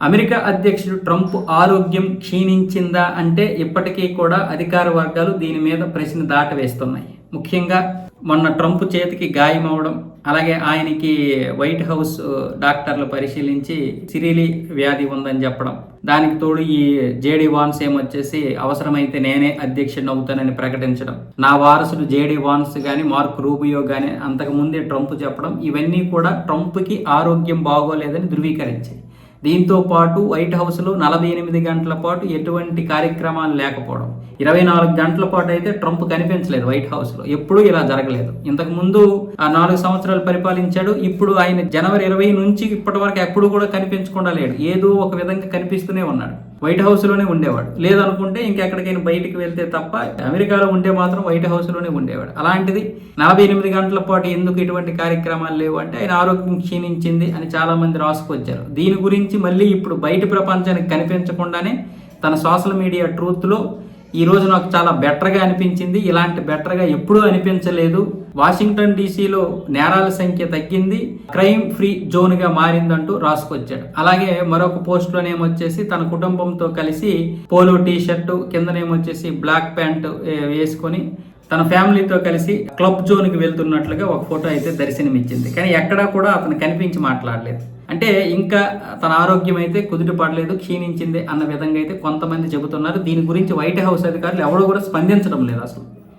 America అధ్యక్షుడు Trump ఆరోగ్యం క్షీణించిందా అంటే ఇప్పటికీ కూడా అధికార వర్గాలు దీని మీద ప్రశ్న దాటవేస్తున్నాయి. ముఖ్యంగా మొన్న ట్రంప్ చేతికి గాయం అవడం అలాగే ఆయనకి వైట్ హౌస్ డాక్టర్లు పరిశీలించి సిరిలి వ్యాధి ఉందని చెప్పడం. దానికి తోడు ఈ జేడీ వాన్స్ ఏమొచ్చేసి అవసరమైతే నేనే అధ్యక్షుడిని అవుతానని ప్రకటించడం. నా వారసుడు జేడీ వాన్స్ కానీ మార్క్ రూబియో కానీ అంతకు ముందే ట్రంప్ చెప్పడం ఇవన్నీ కూడా ట్రంప్కి ఆరోగ్యం బాగోలేదని ధృవీకరించాయి. దీంతో పాటు వైట్ హౌస్లో నలభై ఎనిమిది గంటల పాటు ఎటువంటి కార్యక్రమాలు లేకపోవడం. ఇరవై నాలుగు గంటల పాటు అయితే ట్రంప్ కనిపించలేదు వైట్ హౌస్లో. ఎప్పుడూ ఇలా జరగలేదు. ఇంతకు ముందు ఆ నాలుగు సంవత్సరాలు పరిపాలించాడు. ఇప్పుడు ఆయన జనవరి ఇరవై నుంచి ఇప్పటి వరకు ఎప్పుడు కూడా కనిపించకుండా లేడు. ఏదో ఒక విధంగా కనిపిస్తూనే ఉన్నాడు. వైట్ హౌస్లోనే ఉండేవాడు. లేదనుకుంటే ఇంకెక్కడికైనా బయటికి వెళ్తే తప్ప అమెరికాలో ఉంటే మాత్రం వైట్ హౌస్లోనే ఉండేవాడు. అలాంటిది నలభై ఎనిమిది గంటల పాటు ఎందుకు ఇటువంటి కార్యక్రమాలు లేవు అంటే ఆయన ఆరోగ్యం క్షీణించింది అని చాలామంది రాసుకొచ్చారు. దీని గురించి మళ్ళీ ఇప్పుడు బయట ప్రపంచానికి కనిపించకుండానే తన సోషల్ మీడియా ట్రూత్లో ఈ రోజు నాకు చాలా బెటర్గా అనిపించింది. ఇలాంటి బెటర్గా ఎప్పుడూ అనిపించలేదు. వాషింగ్టన్ డీసీలో నేరాల సంఖ్య తగ్గింది. క్రైమ్ ఫ్రీ జోన్గా మారిందంటూ రాసుకొచ్చాడు. అలాగే మరొక పోస్ట్లోనేమొచ్చేసి తన కుటుంబంతో కలిసి పోలో టీ షర్టు కిందనేమొచ్చేసి బ్లాక్ ప్యాంట్ వేసుకొని తన ఫ్యామిలీతో కలిసి క్లబ్ జోన్కి వెళ్తున్నట్లుగా ఒక ఫోటో అయితే దర్శనమిచ్చింది. కానీ ఎక్కడా కూడా అతను కనిపించి మాట్లాడలేదు. అంటే ఇంకా తన ఆరోగ్యం అయితే కుదుట పడలేదు క్షీణించింది అన్న విధంగా అయితే కొంతమంది చెబుతున్నారు. దీని గురించి వైట్ హౌస్ అధికారులు ఎవరు కూడా స్పందించడం లేదు అసలు.